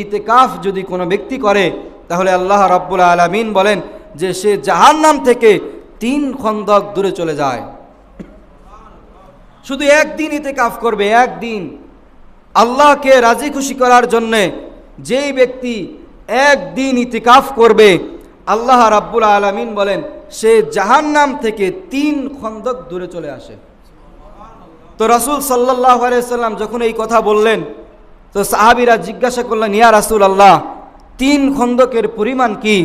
ইতেকাফ যদি কোনো ব্যক্তি করে, তাহলে আল্লাহ রাব্বুল আলামিন বলেন যে সে জাহান্নাম থেকে তিন খন্দক দূরে চলে যায়। শুধু একদিন ইতেকাফ করবে, একদিন। আল্লাহকে রাজি খুশি করার জন্যে যেই ব্যক্তি একদিন ইতিকাফ করবে, আল্লাহ রাব্বুল আলামিন বলেন সে জাহান্নাম থেকে তিন খন্দক দূরে চলে আসে। তো রাসূল সাল্লাহ সাল্লাম যখন এই কথা বললেন তো সাহাবিরা জিজ্ঞাসা করলেন, ইয়া রাসুল আল্লাহ তিন খন্দকের পরিমাণ কি?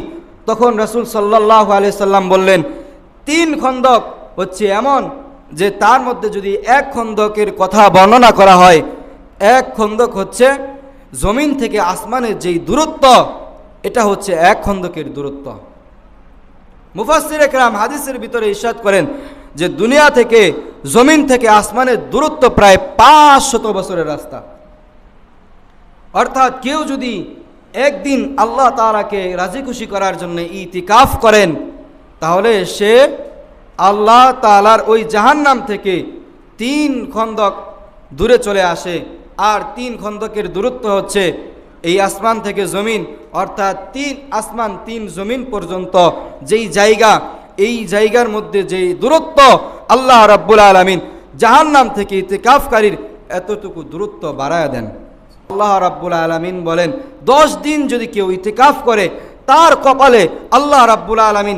তখন রাসূল সাল্লাহ সাল্লাম বললেন, তিন খন্দক হচ্ছে এমন যে তার মধ্যে যদি এক খন্দকের কথা বর্ণনা করা হয়, এক খন্দক হচ্ছে জমিন থেকে আসমানের যেই দূরত্ব, এটা হচ্ছে এক খন্দকের দূরত্ব। মুফাসির একরাম হাদিসের ভিতরে ইস্বাদ করেন যে দুনিয়া থেকে জমিন থেকে আসমানের দূরত্ব প্রায় পাঁচ শত বছরের রাস্তা। অর্থাৎ কেউ যদি একদিন আল্লাহ তাআলাকে রাজি খুশি করার জন্য ইতিকাফ করেন, তাহলে সে আল্লাহ তালার ওই জাহান্নাম থেকে তিন খন্দক দূরে চলে আসে। আর তিন খন্দকের দূরত্ব হচ্ছে এই আসমান থেকে জমিন, অর্থাৎ তিন আসমান, তিন জমিন পর্যন্ত যেই জায়গা, এই জায়গার মধ্যে যেই দূরত্ব আল্লাহ রাব্বুল আলমিন জাহান্নাম থেকে ইতিকাফকারীর এতটুকু দূরত্ব বাড়ায় দেন। আল্লাহ রাব্বুল আলমিন বলেন, দশ দিন যদি কেউ ইতিকাফ করে, তার কপালে আল্লাহ রাব্বুল আলমিন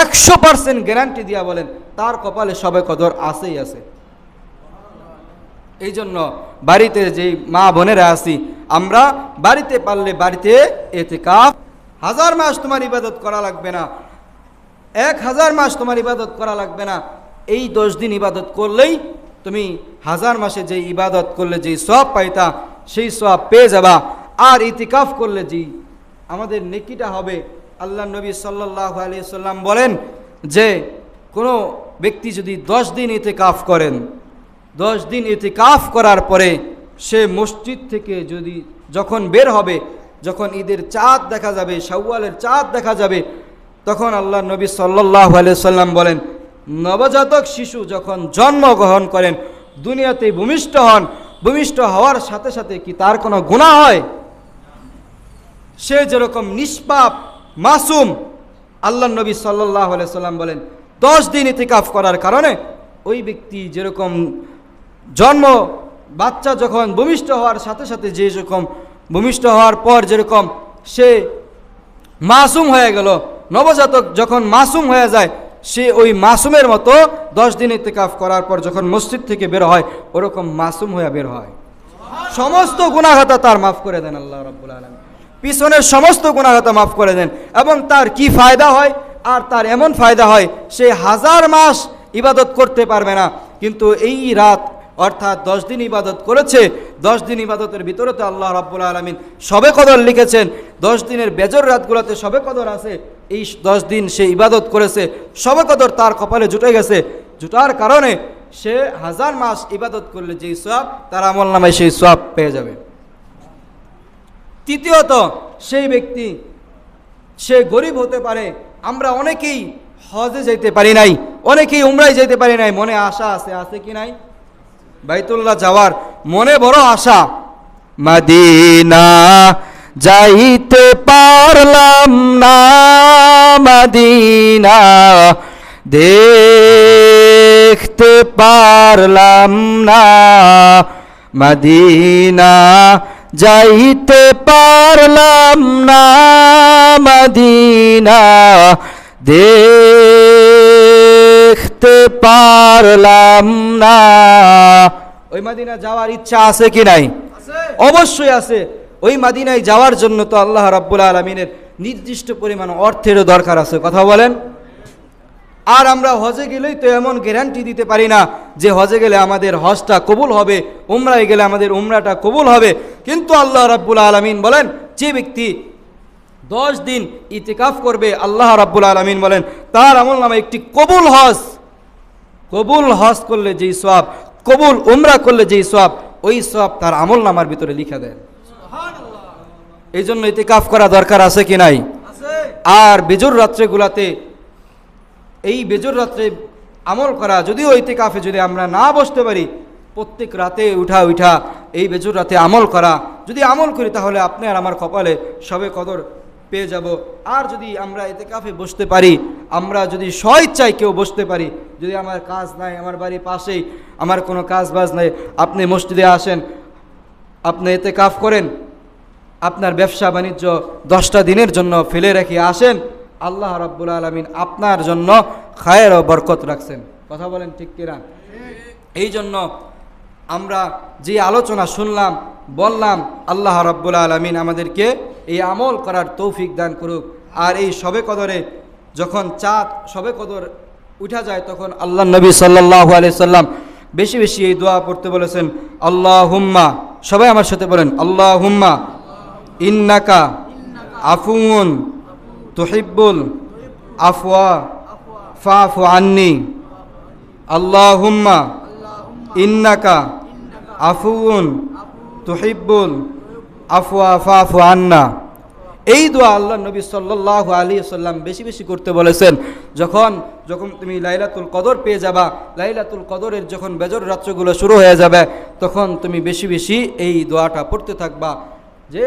একশো পার্সেন্ট গ্যারান্টি দিয়া বলেন, তার কপালে সবে কদর আসেই আছে। এই জন্য বাড়িতে যেই মা বোনেরা আছি, আমরা বাড়িতে পারলে বাড়িতে এতে কাপ হাজার মাস তোমার ইবাদত করা লাগবে না। এক হাজার মাস তোমার ইবাদত করা লাগবে না। এই দশ দিন ইবাদত করলেই তুমি হাজার মাসে যে ইবাদত করলে, যেই সব পাইতা সেই সব পেয়ে যাবা। আর ইতিকাফ করলে জি, আমাদের নেকিটা হবে আল্লাহ নবী সাল্লাহ আলি সাল্লাম বলেন যে, কোনো ব্যক্তি যদি দশ দিন ইতিকাফ করেন, দশ দিন ইতিকাফ করার পরে সে মসজিদ থেকে যদি যখন বের হবে, যখন ঈদের চাঁদ দেখা যাবে, শাওয়ালের চাঁদ দেখা যাবে, তখন আল্লাহ নবী সাল্লাহ সাল্লাম বলেন, নবজাতক শিশু যখন জন্মগ্রহণ করেন, দুনিয়াতে ভূমিষ্ঠ হন ভূমিষ্ঠ হওয়ার সাথে সাথে কি তার কোনো গুণা হয়? সে যেরকম নিষ্পাপ, মাসুম, আল্লাহ নবী সাল্লাহ সাল্লাম বলেন, দশ দিন ইতিকাফ করার কারণে ওই ব্যক্তি যেরকম জন্ম, বাচ্চা যখন ভূমিষ্ঠ হওয়ার সাথে সাথে যে রকম ভূমিষ্ঠ হওয়ার পর যেরকম সে মাসুম হয়ে গেল, নবজাতক যখন মাসুম হয়ে যায় সে ওই মাসুমের মতো দশ দিন ইতেকাফ করার পর যখন মসজিদ থেকে বের হয়, ওরকম মাসুম হয়ে বের হয়। সমস্ত গুণাঘাতা তার মাফ করে দেন আল্লাহ রব্বুল আলম পিছনের সমস্ত গুণাঘাতা মাফ করে দেন এবং তার কি ফায়দা হয় আর তার এমন ফায়দা হয়, সে হাজার মাস ইবাদত করতে পারবে না। কিন্তু এই রাত অর্থাৎ দশ দিন ইবাদত করেছে, দশ দিন ইবাদতের ভিতরে তো আল্লাহ রাব্বুল আলমিন সবে কদর লিখেছেন, দশ দিনের বেজর রাতগুলোতে সবে কদর আছে। এই দশ দিন সে ইবাদত করেছে সবে কদর তার কপালে জুটে গেছে। জুটার কারণে সে হাজার মাস ইবাদত করলে যেই সব তার আমল নামে সেই সব পেয়ে যাবে। তৃতীয়ত, সেই ব্যক্তি, সে গরিব হতে পারে, আমরা অনেকেই হজে যেতে পারি নাই, অনেকেই উমরাই যেতে পারি নাই, মনে আশা আছে আছে কি নাই? বাইতুল্লাহ যাওয়ার মনে বড় আশা। মাদিনা যাইতে পারলাম না মাদিনা। দেখতে পারলাম না মাদিনা। যাইতে পারলাম না মাদিনা। দেখতে পারলাম না। ওই মাদিনা যাওয়ার ইচ্ছা আছে কি নাই? অবশ্যই আছে। ওই মাদিনায় যাওয়ার জন্য তো আল্লাহ রাব্বুল আলমিনের নির্দিষ্ট পরিমাণ অর্থেরও দরকার আছে, কথা বলেন? আর আমরা হজে গেলেই তো এমন গ্যারান্টি দিতে পারি না যে হজে গেলে আমাদের হজটা কবুল হবে, উমরায় গেলে আমাদের উমরাটা কবুল হবে। কিন্তু আল্লাহ রাব্বুল আলমিন বলেন, যে ব্যক্তি দশ দিন ইতিকাফ করবে, আল্লাহ রাব্বুল আলমিন বলেন, তার আমল নামে একটি কবুল হজ। কবুল হজ করলে যেই সব কবুল উমরা করলে যেই সব ওই সব তার আমল নামার ভিতরে লিখে দেন এই জন্য ইতিকাফ করা দরকার আছে কি নাই? আর বেজুর রাত্রেগুলাতে এই বেজুর রাত্রে আমল করা যদিও ইতিকাফে যদি আমরা না বসতে পারি প্রত্যেক রাতে উঠা উঠা এই বেজুর রাতে আমল করা যদি আমল করি তাহলে আপনি আর আমার কপালে সবে কদর পেয়ে যাব। আর যদি আমরা এতে কাফে বসতে পারি আমরা যদি স্বইচ্ছায় কেউ বসতে পারি যদি আমার কাজ নাই আমার বাড়ির পাশেই আমার কোনো কাজ বাজ নাই আপনি মসজিদে আসেন আপনি এতে কাফ করেন আপনার ব্যবসা বাণিজ্য দশটা দিনের জন্য ফেলে রেখে আসেন, আল্লাহ রাব্বুল আলমিন আপনার জন্য খায়ের ও বরকত রাখছেন। কথা বলেন ঠিক কিনা? এই জন্য আমরা যে আলোচনা শুনলাম, বললাম, আল্লাহ রাব্বুল আলমিন আমাদেরকে এই আমল করার তৌফিক দান করুক। আর এই সবে কদরে যখন চাঁদ সবে কদর উঠা যায়, তখন আল্লাহ নবী সাল্লাহ আলি সাল্লাম বেশি বেশি এই দোয়া পড়তে বলেছেন আল্লাহ হুম্মা সবাই আমার সাথে বলেন আল্লাহ হুম্মা ইন্নাকা আফুন তুহিব্বুল আফওয়া ফাফু আন্নি। আল্লাহুম্মা ইন্নাকা আফুন তুহিব্বুল আফওয়া ফাফু আন্না। এই দোয়া আল্লাহ নবী সাল্লাল্লাহু আলী সাল্লাম বেশি বেশি করতে বলেছেন, যখন যখন তুমি লাইলাতুল কদর পেয়ে যাবা, লাইলাতুল কদরের যখন বেজর রাত্রগুলো শুরু হয়ে যাবে, তখন তুমি বেশি বেশি এই দোয়াটা পড়তে থাকবা। যে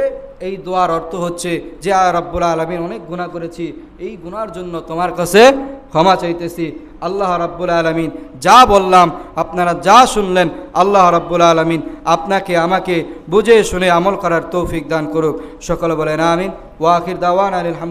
এই দোয়ার অর্থ হচ্ছে যে আর রব্বুল আলমিন, অনেক গুণা করেছি। এই গুনার জন্য তোমার কাছে ক্ষমা চাইতেছি। আল্লাহ রাব্বুল আলমিন, যা বললাম, আপনারা যা শুনলেন, আল্লাহ রাব্বুল আলমিন আপনাকে, আমাকে বুঝে শুনে আমল করার তৌফিক দান করুক। সকলে বলেন, আমিন। ওয়াকির দাওয়ান আলহাম